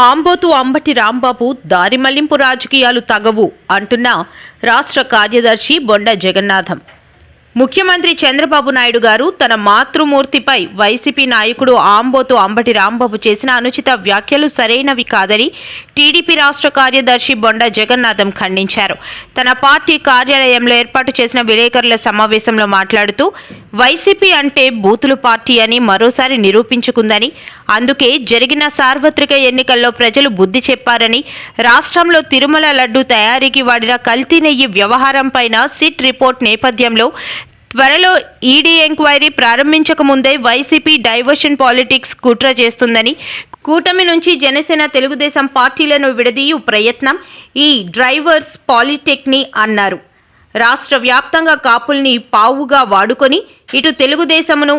ఆంబోతు అంబటి రాంబాబు దారి మళ్ళింపు రాజకీయాలు తగవు అంటున్న రాష్ట్ర కార్యదర్శి బొండ జగన్నాథం. ముఖ్యమంత్రి చంద్రబాబు నాయుడు గారు తన మాతృమూర్తిపై వైసీపీ నాయకుడు ఆంబోతు అంబటి రాంబాబు చేసిన అనుచిత వ్యాఖ్యలు సరైనవి కాదని టీడీపీ రాష్ట్ర కార్యదర్శి బొండ జగన్నాథం ఖండించారు. తన పార్టీ కార్యాలయంలో ఏర్పాటు చేసిన విలేకరుల సమావేశంలో మాట్లాడుతూ వైసీపీ అంటే బూతులు పార్టీ అని మరోసారి నిరూపించుకుందని అందుకే జరిగిన సార్వత్రిక ఎన్నికల్లో ప్రజలు బుద్ధి చెప్పారని రాష్ట్రంలో తిరుమల లడ్డు తయారీకి వాడిన కల్తీ నెయ్యి వ్యవహారం పైన సిట్ రిపోర్ట్ నేపథ్యంలో త్వరలో ఈడీ ఎంక్వైరీ ప్రారంభించక ముందే వైసీపీ డైవర్షన్ పాలిటిక్స్ కుట్ర చేస్తుందని కూటమి నుంచి జనసేన తెలుగుదేశం పార్టీలను విడదీయు ప్రయత్నం ఈ డ్రైవర్స్ పాలిటెక్ని అన్నారు. రాష్ట్ర వ్యాప్తంగా కాపుల్ని పావుగా వాడుకొని ఇటు తెలుగుదేశమును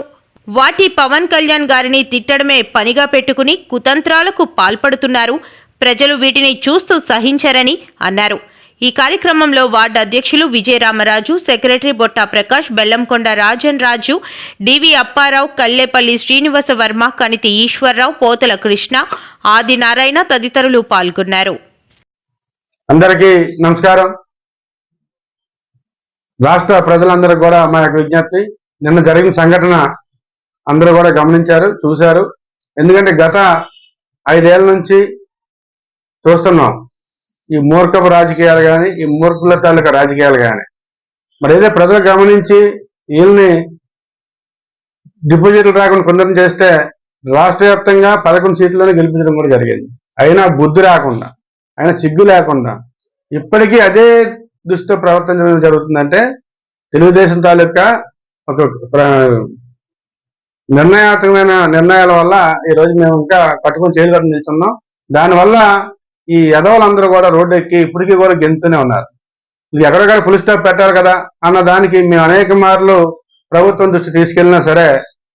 వాటి పవన్ కళ్యాణ్ గారిని తిట్టడమే పనిగా పెట్టుకుని కుతంత్రాలకు పాల్పడుతున్నారు. ప్రజలు వీటిని చూస్తూ సహించరని అన్నారు. ఈ కార్యక్రమంలో వార్డు అధ్యక్షులు విజయరామరాజు సెక్రటరీ బొట్టా ప్రకాష్ బెల్లంకొండ రాజన్ రాజు డివి అప్పారావు కల్లేపల్లి శ్రీనివాస వర్మ కనితి ఈశ్వరరావు పోతల కృష్ణ ఆదినారాయణ తదితరులు పాల్గొన్నారు. అందరికీ నమస్కారం. రాష్ట్ర ప్రజలందరూ కూడా మా యొక్క విజ్ఞప్తి నిన్న జరిగిన సంఘటన అందరూ కూడా గమనించారు చూశారు. ఎందుకంటే గత ఐదేళ్ళ నుంచి చూస్తున్నాం. ఈ మూర్ఖపు రాజకీయాలు కానీ ఈ మూర్ఖుల తాలూకా రాజకీయాలు కానీ మరి ఏదో ప్రజలు గమనించి వీళ్ళని డిపాజిట్లు రాకుండా కుందరం చేస్తే రాష్ట్ర వ్యాప్తంగా పదకొండు సీట్లను గెలిపించడం కూడా జరిగింది. అయినా బుద్ధి రాకుండా అయినా సిగ్గు లేకుండా ఇప్పటికీ అదే దుష్ట ప్రవర్తించడం జరుగుతుందంటే తెలుగుదేశం తాలూకా ఒక నిర్ణయాత్మకమైన నిర్ణయాల వల్ల ఈ రోజు మేము ఇంకా కట్టుకుని చేయగలిగి నిల్చున్నాం. దానివల్ల ఈ యదవులందరూ కూడా రోడ్డు ఎక్కి ఇప్పటికీ కూడా గెంతుతూనే ఉన్నారు. ఇది ఎక్కడెక్కడ ఫుల్ స్టాప్ పెట్టారు కదా అన్న దానికి మేము అనేక మార్లు ప్రభుత్వం దృష్టి తీసుకెళ్ళినా సరే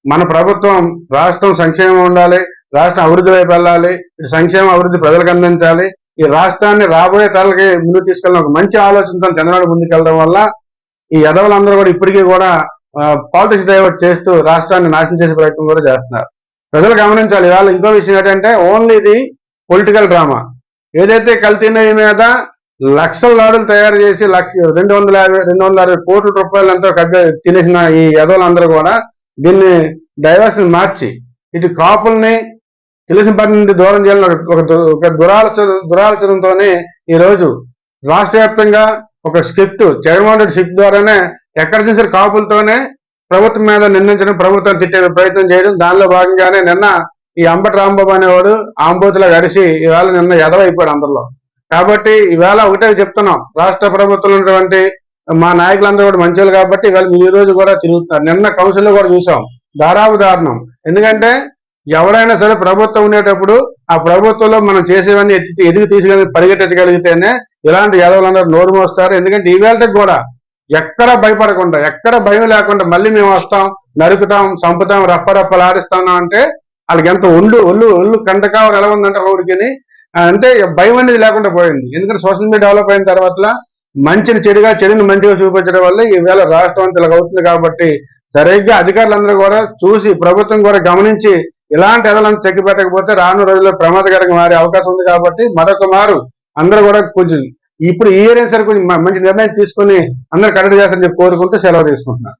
మన ప్రభుత్వం రాష్ట్రం సంక్షేమం ఉండాలి రాష్ట్రం అభివృద్ధి వైపు వెళ్ళాలి సంక్షేమ అభివృద్ధి ప్రజలకు అందించాలి ఈ రాష్ట్రాన్ని రాబోయే తరాలకి ముందు తీసుకెళ్ళిన ఒక మంచి ఆలోచనతో చంద్రబాబు ముందుకెళ్ళడం వల్ల ఈ యదవులందరూ కూడా ఇప్పటికీ కూడా పాలిటిక్స్ డైవర్ట్ చేస్తూ రాష్ట్రాన్ని నాశనం చేసే ప్రయత్నం కూడా చేస్తున్నారు. ప్రజలు గమనించాలి. ఇవాళ ఇంకో విషయం ఏంటంటే ఓన్లీ ఇది పొలిటికల్ డ్రామా ఏదైతే కల్తీ నెయ్యి మీద లక్షల లాడులు తయారు చేసి లక్ష రెండు వందల యాభై రెండు వందల అరవై కోట్ల రూపాయలు ఎంతో తినేసిన ఈ యదవులందరూ కూడా దీన్ని డైవర్షన్ మార్చి ఇటు కాపుల్ని తెలిసిన పని నుండి దూరం చేయాలని ఒక- ఒక దు- ఒక దురాలోచన దురాలోచనతోనే ఈ రోజు రాష్ట్ర వ్యాప్తంగా ఒక స్క్రిప్ట్ జగన్మోహన్ రెడ్డి స్క్రిప్ట్ ద్వారానే ఎక్కడ చూసిన కాపులతోనే ప్రభుత్వం మీద నిందించడం ప్రభుత్వం తిట్టే ప్రయత్నం చేయడం దానిలో భాగంగానే నిన్న ఈ అంబటి రాంబాబు అనేవాడు ఆంబోతులో గడిచి ఈవేళ నిన్న ఎదవైపోయాడు అందరిలో. కాబట్టి ఈవేళ ఒకటే చెప్తున్నాం రాష్ట్ర ప్రభుత్వంలో ఉన్నటువంటి మా నాయకులందరూ కూడా మంచోళ్ళు కాబట్టి ఇవాళ ఈ రోజు కూడా తిరుగుతున్నారు. నిన్న కౌన్సిల్లో కూడా చూసాం దారాపు దారుణం. ఎందుకంటే ఎవరైనా సరే ప్రభుత్వం ఉండేటప్పుడు ఆ ప్రభుత్వంలో మనం చేసేవన్నీ ఎత్తి ఎదిగి తీసుకెళ్ళి పరిగెట్టించగలిగితేనే ఇలాంటి యాదవులందరూ నోరు మోస్తారు. ఎందుకంటే ఈవేళకి కూడా ఎక్కడ భయపడకుండా ఎక్కడ భయం లేకుండా మళ్ళీ మేము వస్తాం నరుకుతాం చంపుతాం రప్పరప్పలాడిస్తాం అంటే వాళ్ళకి ఎంత ఒళ్ళు ఒళ్ళు ఒళ్ళు కంటకావు ఎలా ఉందంటే ఒకడికి అంటే భయం అనేది లేకుండా పోయింది. ఎందుకంటే సోషల్ మీడియా డెవలప్ అయిన తర్వాత మంచిని చెడుగా చెడుని మంచిగా చూపించడం వల్ల ఈవేళ రాష్ట్రం అంతా అవుతుంది కాబట్టి సరిగ్గా అధికారులందరూ కూడా చూసి ప్రభుత్వం కూడా గమనించి ఇలాంటి ఎదలను చెక్కి పెట్టకపోతే రానున్న రోజుల్లో ప్రమాదకరంగా మారే అవకాశం ఉంది కాబట్టి మరొక మారు అందరూ కూడా కొంచెం ఇప్పుడు ఈ ఏరియా సరే కొంచెం మంచి నిర్ణయం తీసుకుని అందరూ కరెక్ట్ చేస్తారని చెప్పి కోరుకుంటూ సెలవు తీసుకుంటున్నారు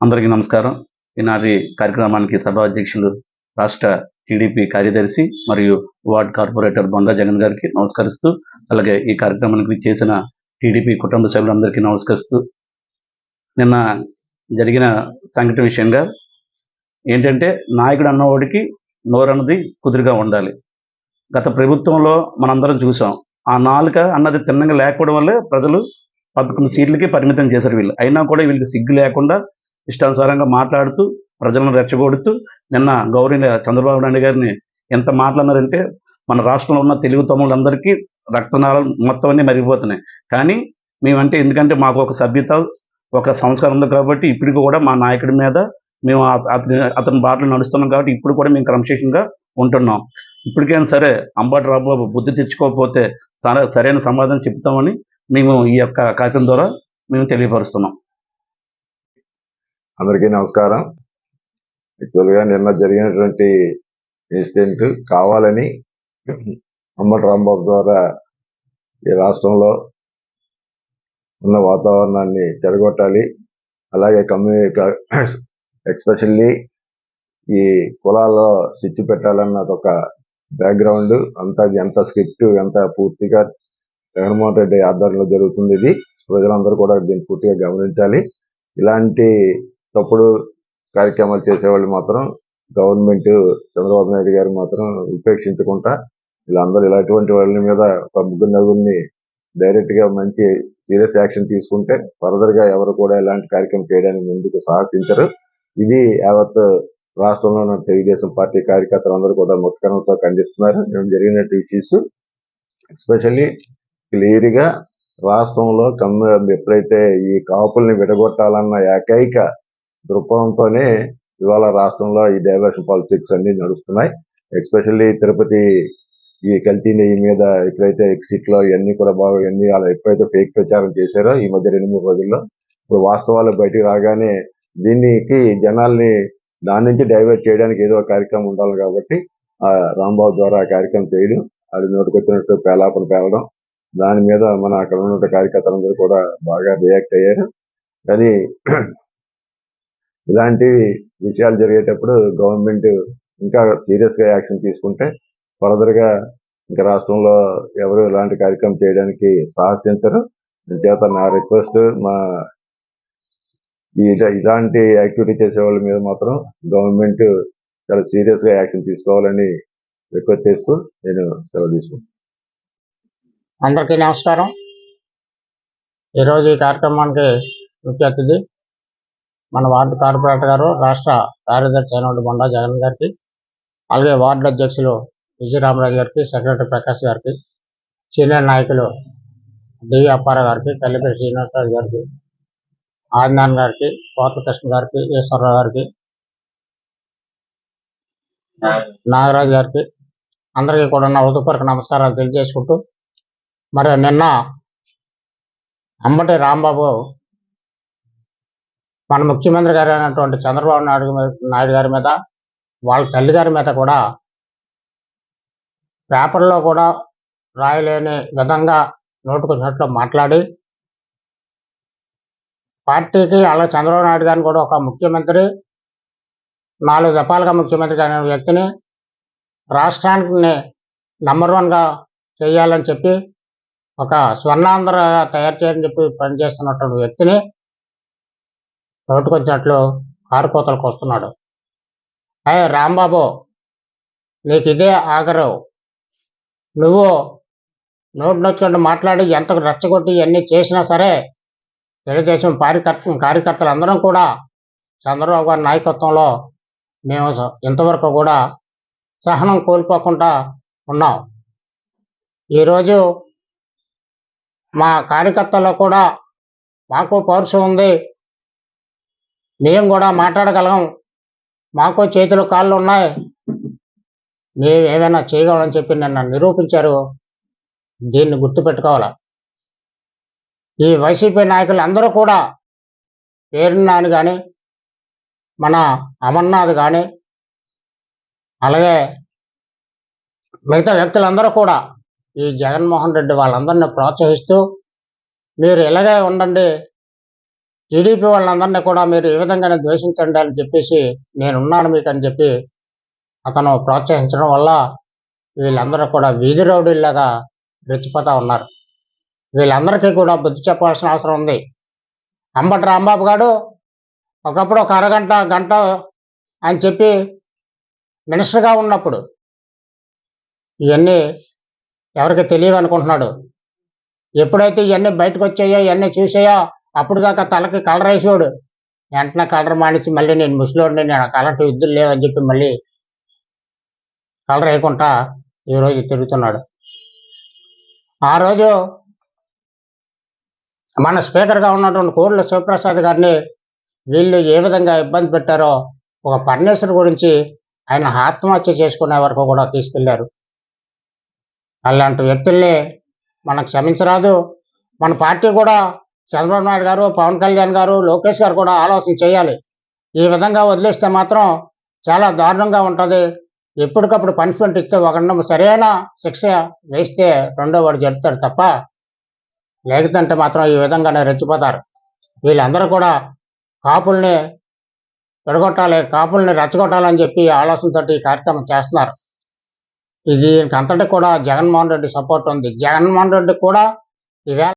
అందరికీ నమస్కారం. ఈనాటి కార్యక్రమానికి సభ అధ్యక్షులు రాష్ట్ర టీడీపీ కార్యదర్శి మరియు వార్డ్ కార్పొరేటర్ బొండా జగన్ గారికి నమస్కరిస్తూ అలాగే ఈ కార్యక్రమానికి చేసిన టీడీపీ కుటుంబ సభ్యులందరికీ నమస్కరిస్తూ నిన్న జరిగిన సంఘటన విషయంగా ఏంటంటే నాయకుడు అన్నవాడికి నోరన్నది కుదురుగా ఉండాలి. గత ప్రభుత్వంలో మనందరం చూసాం ఆ నాలుక అన్నది తిన్నగా లేకపోవడం వల్లే ప్రజలు పదకొండు సీట్లకి పరిమితం చేశారు వీళ్ళు. అయినా కూడా వీళ్ళకి సిగ్గు లేకుండా ఇష్టానుసారంగా మాట్లాడుతూ ప్రజలను రెచ్చగొడుతూ నిన్న గౌరీ చంద్రబాబు నాయుడు గారిని ఎంత మాట్లాడినారంటే మన రాష్ట్రంలో ఉన్న తెలుగు తమ్ముళ్ళందరికీ రక్తనాళాలు మొత్తం అన్నీ మరిగిపోతున్నాయి. కానీ మేమంటే ఎందుకంటే మాకు ఒక సభ్యత ఒక సంస్కారం ఉంది కాబట్టి ఇప్పటికి కూడా మా నాయకుడి మీద మేము అతని అతని బాటలు నడుస్తున్నాం కాబట్టి ఇప్పుడు కూడా మేము క్రమశిక్షణగా ఉంటున్నాం. ఇప్పటికైనా సరే అంబాటి రాబాబు బుద్ధి తెచ్చుకోకపోతే సరైన సమాధానం చెప్తామని మేము ఈ యొక్క కార్యక్రమం ద్వారా మేము తెలియపరుస్తున్నాం. అందరికీ నమస్కారం. యాక్చువల్గా నిన్న జరిగినటువంటి ఇన్సిడెంట్ కావాలని అమ్మట రాంబాబు ద్వారా ఈ రాష్ట్రంలో ఉన్న వాతావరణాన్ని చెడగొట్టాలి. అలాగే కమ్యూ ఎక్స్పెషల్లీ ఈ కులాల్లో సిట్టి పెట్టాలన్నది ఒక బ్యాక్గ్రౌండ్. అంతా ఎంత స్క్రిప్ట్ ఎంత పూర్తిగా జగన్మోహన్ రెడ్డి ఆధ్వర్యంలో జరుగుతుంది ఇది. ప్రజలందరూ కూడా దీన్ని పూర్తిగా గమనించాలి. ఇలాంటి తప్పుడు కార్యక్రమాలు చేసేవాళ్ళు మాత్రం గవర్నమెంట్ చంద్రబాబు నాయుడు గారు మాత్రం ఉపేక్షించకుండా వీళ్ళందరూ ఇలాంటి వాళ్ళ మీద ఒక ముగ్గురు నలుగురిని డైరెక్ట్గా మంచి సీరియస్ యాక్షన్ తీసుకుంటే ఫర్దర్గా ఎవరు కూడా ఇలాంటి కార్యక్రమం చేయడానికి ముందుకు సాహసించరు. ఇది యావత్ రాష్ట్రంలో ఉన్న తెలుగుదేశం పార్టీ కార్యకర్తలు అందరూ కూడా ముత్కరంతో ఖండిస్తున్నారు. నేను జరిగినట్టు ఇష్యూస్ ఎస్పెషల్లీ క్లియర్గా రాష్ట్రంలో కమ్యూ ఎప్పుడైతే ఈ కాపుల్ని విడగొట్టాలన్న ఏకైక దృక్పథంతోనే ఇవాళ రాష్ట్రంలో ఈ డైవర్షన్ పాలిటిక్స్ అన్ని నడుస్తున్నాయి. ఎస్పెషల్లీ తిరుపతి ఈ కల్తీ నెయ్యి మీద ఎప్పుడైతే ఎగ్జిట్లో ఇవన్నీ కూడా బాగా ఇవన్నీ అలా ఎప్పుడైతే ఫేక్ ప్రచారం చేశారో ఈ మధ్య రెండు మూడు రోజుల్లో ఇప్పుడు వాస్తవాలు బయటికి రాగానే దీనికి జనాల్ని దాని నుంచి డైవర్ట్ చేయడానికి ఏదో కార్యక్రమం ఉండాలి కాబట్టి ఆ రాంబాబు ద్వారా ఆ కార్యక్రమం చేయడం అది నోటికొచ్చినట్టు పేలాపన పేలడం దాని మీద మన అక్కడ ఉన్న కార్యకర్తలందరూ కూడా బాగా రియాక్ట్ అయ్యారు. కానీ ఇలాంటి విషయాలు జరిగేటప్పుడు గవర్నమెంట్ ఇంకా సీరియస్గా యాక్షన్ తీసుకుంటే ఫర్దర్గా ఇంకా రాష్ట్రంలో ఎవరు ఇలాంటి కార్యక్రమం చేయడానికి సాహసించరు. చేత నా రిక్వెస్ట్ మా ఇలాంటి యాక్టివిటీ చేసే వాళ్ళ మీద మాత్రం గవర్నమెంట్ చాలా సీరియస్గా యాక్షన్ తీసుకోవాలని రిక్వెస్ట్ చేస్తూ నేను సెలవు తీసుకుంటాను అందరికీ నమస్కారం. ఈరోజు ఈ కార్యక్రమానికి ముఖ్య అతిథి మన వార్డు కార్పొరేటర్ గారు రాష్ట్ర కార్యదర్శి అయినటువంటి బొండా జగన్ గారికి అలాగే వార్డు అధ్యక్షులు విజయరామరాజు గారికి సెక్రటరీ ప్రకాష్ గారికి సీనియర్ నాయకులు డివి అప్పారావు గారికి కల్లిపల్లి శ్రీనివాసరాజు గారికి ఆదినారాయణ గారికి కోట్ల కృష్ణ గారికి ఈశ్వరరావు గారికి నాగరాజు గారికి అందరికీ కూడా నా ఉదయపూర్వక నమస్కారాలు తెలియజేసుకుంటూ మరి నిన్న అంబటి రాంబాబు మన ముఖ్యమంత్రి గారు అయినటువంటి చంద్రబాబు నాయుడు నాయుడు గారి మీద వాళ్ళ తల్లి గారి మీద కూడా పేపర్లో కూడా రాయలేని విధంగా నోటుకొచ్చినట్లు మాట్లాడి పార్టీకి అలా చంద్రబాబు నాయుడు గారిని కూడా ఒక ముఖ్యమంత్రి నాలుగు దఫాలుగా ముఖ్యమంత్రి అయిన వ్యక్తిని రాష్ట్రాన్ని నంబర్ వన్గా చేయాలని చెప్పి ఒక స్వర్ణాంధ్ర తయారు చేయని చెప్పి పనిచేస్తున్నటువంటి వ్యక్తిని నోటుకొచ్చినట్లు కారుకోతలకు వస్తున్నాడు. అయ్యే రాంబాబు నీకు ఇదే ఆగరు నువ్వు నోటు నొచ్చుకుంటూ మాట్లాడి ఎంత రెచ్చగొట్టి ఇవన్నీ చేసినా సరే తెలుగుదేశం కార్యకర్త కార్యకర్తలు అందరం కూడా చంద్రబాబు గారి నాయకత్వంలో మేము ఇంతవరకు కూడా సహనం కోల్పోకుండా ఉన్నాం. ఈరోజు మా కార్యకర్తల్లో కూడా మాకు పౌరుషం ఉంది. మేము కూడా మాట్లాడగలం. మాకు చేతులు కాళ్ళు ఉన్నాయి. మేము ఏమైనా చేయగలమని చెప్పి నిన్న నిరూపించారు. దీన్ని గుర్తుపెట్టుకోవాలి? ఈ వైసీపీ నాయకులు అందరూ కూడా పేరున్నాను కానీ మన అమర్నాథ్ కానీ అలాగే మిగతా వ్యక్తులందరూ కూడా ఈ జగన్మోహన్ రెడ్డి వాళ్ళందరినీ ప్రోత్సహిస్తూ మీరు ఇలాగే ఉండండి. టీడీపీ వాళ్ళందరినీ కూడా మీరు ఈ విధంగానే ద్వేషించండి అని చెప్పేసి నేనున్నాను మీకు అని చెప్పి అతను ప్రోత్సహించడం వల్ల వీళ్ళందరూ కూడా వీధి రౌడీల్లాగా రెచ్చిపోతా ఉన్నారు. వీళ్ళందరికీ కూడా బుద్ధి చెప్పాల్సిన అవసరం ఉంది. అంబటి రాంబాబు గారు ఒకప్పుడు ఒక అరగంట గంట అని చెప్పి మినిస్టర్గా ఉన్నప్పుడు ఇవన్నీ ఎవరికి తెలియదు అనుకుంటున్నాడు ఎప్పుడైతే ఇవన్నీ బయటకు వచ్చాయో ఇవన్నీ చూసాయో అప్పుడు దాకా తలకి కలర్ వేసేవాడు. వెంటనే కలర్ మానేసి మళ్ళీ నేను ముసలోడిని నేను కలర్ విద్యులు లేవని చెప్పి మళ్ళీ కలర్ వేయకుండా ఈరోజు తిరుగుతున్నాడు. ఆ రోజు మన స్పీకర్గా ఉన్నటువంటి కోర్ల శివప్రసాద్ గారిని వీళ్ళు ఏ విధంగా ఇబ్బంది పెట్టారో ఒక పరమేశ్వర్ గురించి ఆయన ఆత్మహత్య చేసుకునే వరకు కూడా తీసుకెళ్ళారు. అలాంటి వ్యక్తుల్ని మనం క్షమించరాదు. మన పార్టీ కూడా చంద్రబాబు నాయుడు గారు పవన్ కళ్యాణ్ గారు లోకేష్ గారు కూడా ఆలోచన చేయాలి. ఈ విధంగా వదిలేస్తే మాత్రం చాలా దారుణంగా ఉంటుంది. ఎప్పటికప్పుడు పనిష్మెంట్ ఇస్తే ఒకరిని సరైన శిక్ష వేస్తే రెండో వాడు జరుపుతాడు తప్ప లేకపోతే మాత్రం ఈ విధంగానే రెచ్చిపోతారు. వీళ్ళందరూ కూడా కాపుల్ని విడగొట్టాలి కాపుల్ని రెచ్చగొట్టాలని చెప్పి ఆలోచనతో ఈ కార్యక్రమం చేస్తున్నారు. ఇది అంతటి కూడా జగన్మోహన్ రెడ్డి సపోర్ట్ ఉంది. జగన్మోహన్ రెడ్డి కూడా ఈవేళ